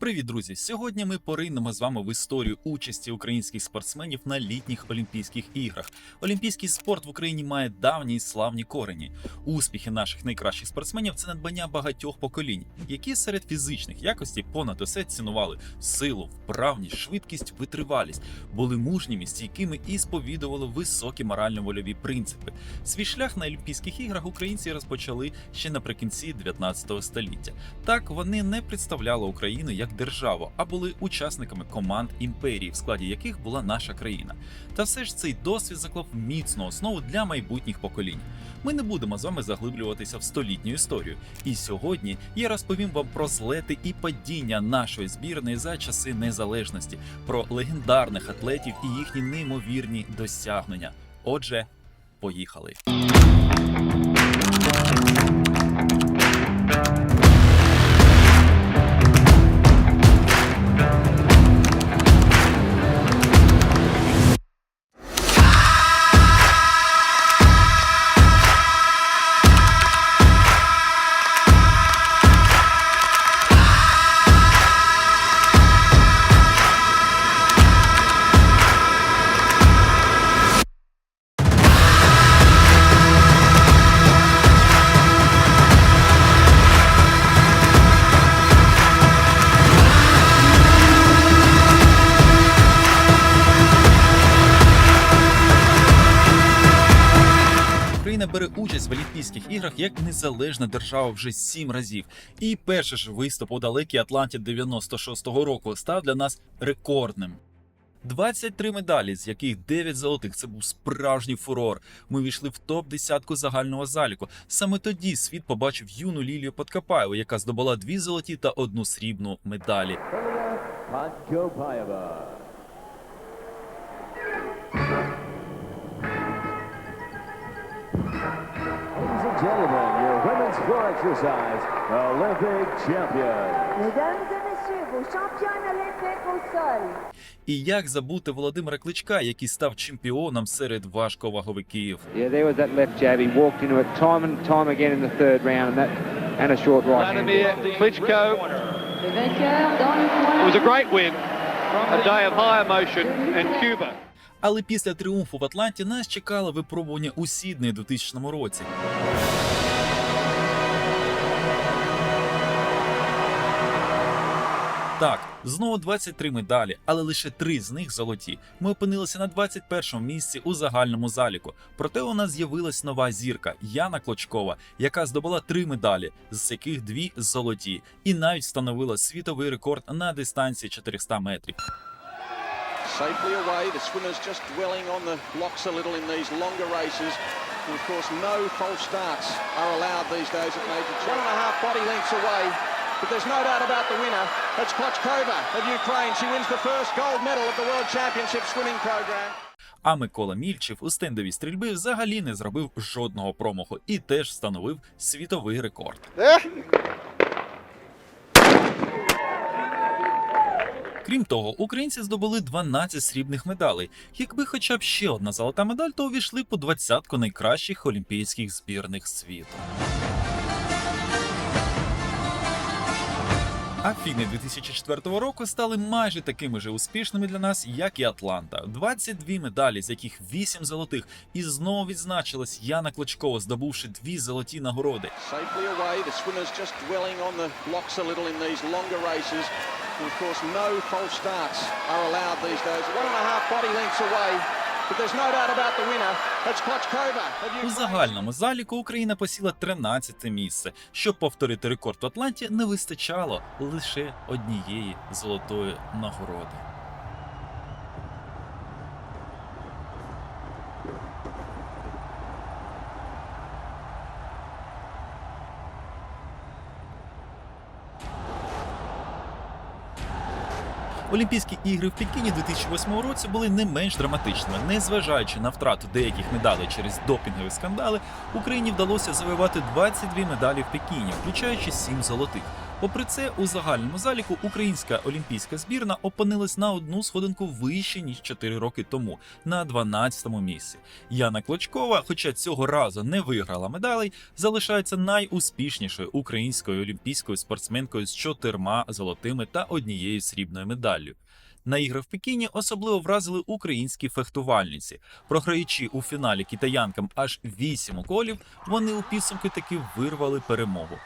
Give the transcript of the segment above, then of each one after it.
Привіт, друзі! Сьогодні ми поринемо з вами в історію участі українських спортсменів на літніх Олімпійських іграх. Олімпійський спорт в Україні має давні і славні корені. Успіхи наших найкращих спортсменів це надбання багатьох поколінь, які серед фізичних якостей понад усе цінували силу, вправність, швидкість, витривалість, були мужніми, стійкими і сповідували високі морально-вольові принципи. Свій шлях на Олімпійських іграх українці розпочали ще наприкінці 19 століття. Так вони не представляли Україну як державу, а були учасниками команд імперії, в складі яких була наша країна. Та все ж цей досвід заклав міцну основу для майбутніх поколінь. Ми не будемо з вами заглиблюватися в столітню історію. І сьогодні я розповім вам про злети і падіння нашої збірної за часи незалежності, про легендарних атлетів і їхні неймовірні досягнення. Отже, поїхали. Іграх як незалежна держава вже сім разів. І перший ж виступ у далекій Атланті 96-го року став для нас рекордним. 23 медалі, з яких 9 золотих. Це був справжній фурор. Ми війшли в топ десятку загального заліку. Саме тоді світ побачив юну Лілію Подкопаєву, яка здобула дві золоті та одну срібну медалі. Podkopayeva. And gentlemen, your women's floor exercise Olympic champion. Mesdames et messieurs, vos championnes olympiques au sol. І як забути Володимира Кличка, який став чемпіоном серед важковаговиків. Yeah, there was that left jab. He walked into it time and time again in the third round, and that and a short right. hand. Vladimir Klitschko. It was a great win. A day of high emotion in Cuba. Але після тріумфу в Атланті нас чекало випробування у Сіднеї 2000 році. Так, знову 23 медалі, але лише три з них золоті. Ми опинилися на 21-му місці у загальному заліку. Проте у нас з'явилась нова зірка Яна Клочкова, яка здобула три медалі, з яких дві золоті, і навіть встановила світовий рекорд на дистанції 400 метрів. Safely away, the swimmers just dwelling on the blocks a little in these longer races. And of course, no false starts are allowed these days at major. One and a half body lengths away, but there's no doubt about the winner. That's Klochkova of Ukraine. She wins the first gold medal of the World Championship swimming program. А Микола Мільчев у стендовій стрільби взагалі не зробив жодного промаху і теж встановив світовий рекорд. Крім того, українці здобули 12 срібних медалей. Якби хоча б ще одна золота медаль, то увійшли по двадцятку найкращих олімпійських збірних світу. Афіни 2004 року стали майже такими же успішними для нас, як і Атланта. 22 медалі, з яких 8 золотих, і знову відзначилась Яна Клочкова, здобувши дві золоті нагороди. Safely away, the swimmers just dwelling on the blocks a little in these longer races. And of course, no false starts are allowed these days. One and a half body lengths away, but there's no doubt about the winner. That's Klochkova of У загальному заліку Україна посіла 13 місце. Щоб повторити рекорд в Атланті, не вистачало лише однієї золотої нагороди. Олімпійські ігри в Пекіні 2008 році були не менш драматичними. Незважаючи на втрату деяких медалей через допінгові скандали, Україні вдалося завоювати 22 медалі в Пекіні, включаючи 7 золотих. Попри це, у загальному заліку українська олімпійська збірна опинилась на одну сходинку вище ніж 4 роки тому, на 12-му місці. Яна Клочкова, хоча цього разу не виграла медалей, залишається найуспішнішою українською олімпійською спортсменкою з чотирма золотими та однією срібною медаллю. На ігри в Пекіні особливо вразили українські фехтувальниці. Програючи у фіналі китаянкам аж 8 уколів, вони у підсумку таки вирвали перемогу.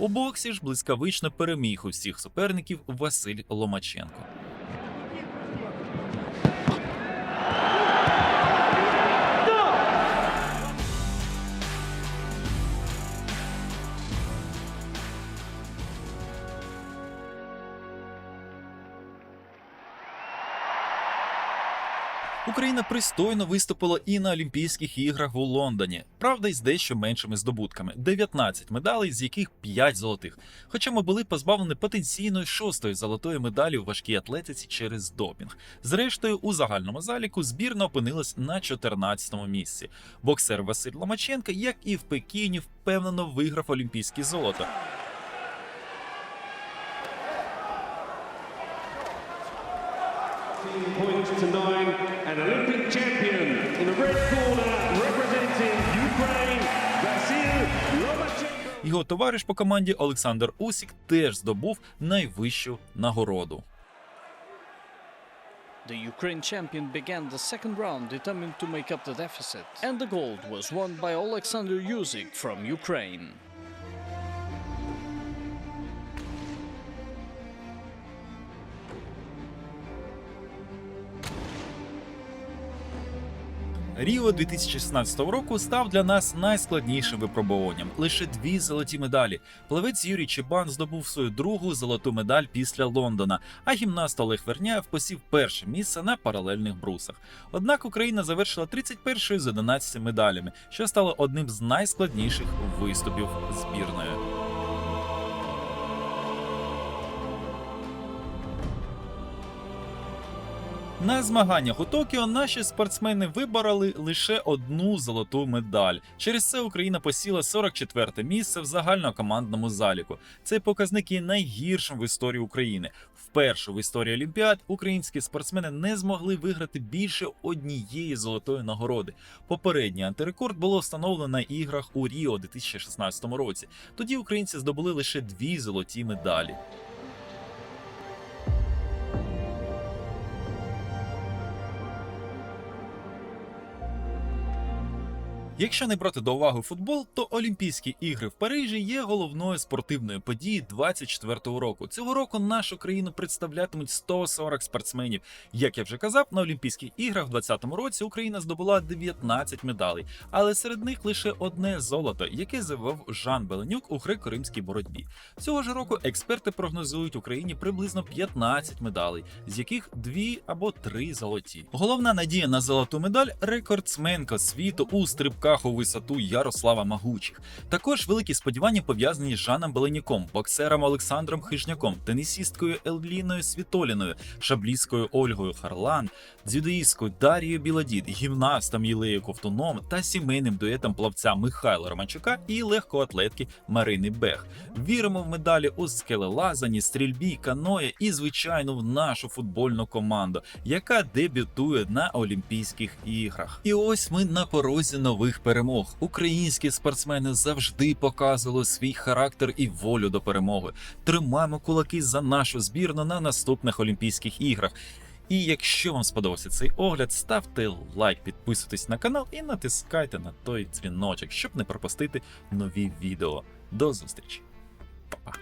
У боксі ж блискавично переміг усіх суперників Василь Ломаченко. Україна пристойно виступила і на Олімпійських іграх у Лондоні. Правда, із дещо меншими здобутками 19 медалей, з яких 5 золотих. Хоча ми були позбавлені потенційної шостої золотої медалі у важкій атлетиці через допінг. Зрештою, у загальному заліку збірна опинилась на 14-му місці. Боксер Василь Ломаченко, як і в Пекіні, впевнено виграв олімпійське золото. points to nine. Його товариш по команді Олександр Усік теж здобув найвищу нагороду. The Ukraine champion began the second round determined to make up the deficit, and the gold was won by Alexander Yuzik from Ukraine. Ріо 2016 року став для нас найскладнішим випробуванням. Лише дві золоті медалі. Плавець Юрій Чебан здобув свою другу золоту медаль після Лондона, а гімнаст Олег Верняєв посів перше місце на паралельних брусах. Однак Україна завершила 31-ю з 11 медалями, що стало одним з найскладніших виступів збірної. На змаганнях у Токіо наші спортсмени вибороли лише одну золоту медаль. Через це Україна посіла 44-те місце в загальнокомандному заліку. Цей показник є найгіршим в історії України. Вперше в історії Олімпіад українські спортсмени не змогли виграти більше однієї золотої нагороди. Попередній антирекорд було встановлено на іграх у Ріо у 2016 році. Тоді українці здобули лише дві золоті медалі. Якщо не брати до уваги футбол, то Олімпійські ігри в Парижі є головною спортивною подією 24-го року. Цього року нашу країну представлятимуть 140 спортсменів. Як я вже казав, на Олімпійських іграх в 2020 році Україна здобула 19 медалей, але серед них лише одне золото, яке завив Жан Беленюк у греко-римській боротьбі. Цього ж року експерти прогнозують Україні приблизно 15 медалей, з яких дві або три золоті. Головна надія на золоту медаль рекордсменка світу у стрибках у висоту Ярослава Магучих. Також великі сподівання пов'язані з Жаном Беленюком, боксером Олександром Хижняком, тенісісткою Елліною Світоліною, шаблійською Ольгою Харлан, дзюдоїсткою Дарією Біладід, гімнастом Єлею Ковтуном та сімейним дуетом плавця Михайла Романчука і легкоатлетки Марини Бех. Віримо в медалі у скелелазанні, стрільбі, каное і, звичайно, в нашу футбольну команду, яка дебютує на Олімпійських іграх. І ось ми на порозі нових перемог. Українські спортсмени завжди показували свій характер і волю до перемоги. Тримаємо кулаки за нашу збірну на наступних Олімпійських іграх. І якщо вам сподобався цей огляд, ставте лайк, підписуйтесь на канал і натискайте на той дзвіночок, щоб не пропустити нові відео. До зустрічі, Па-па!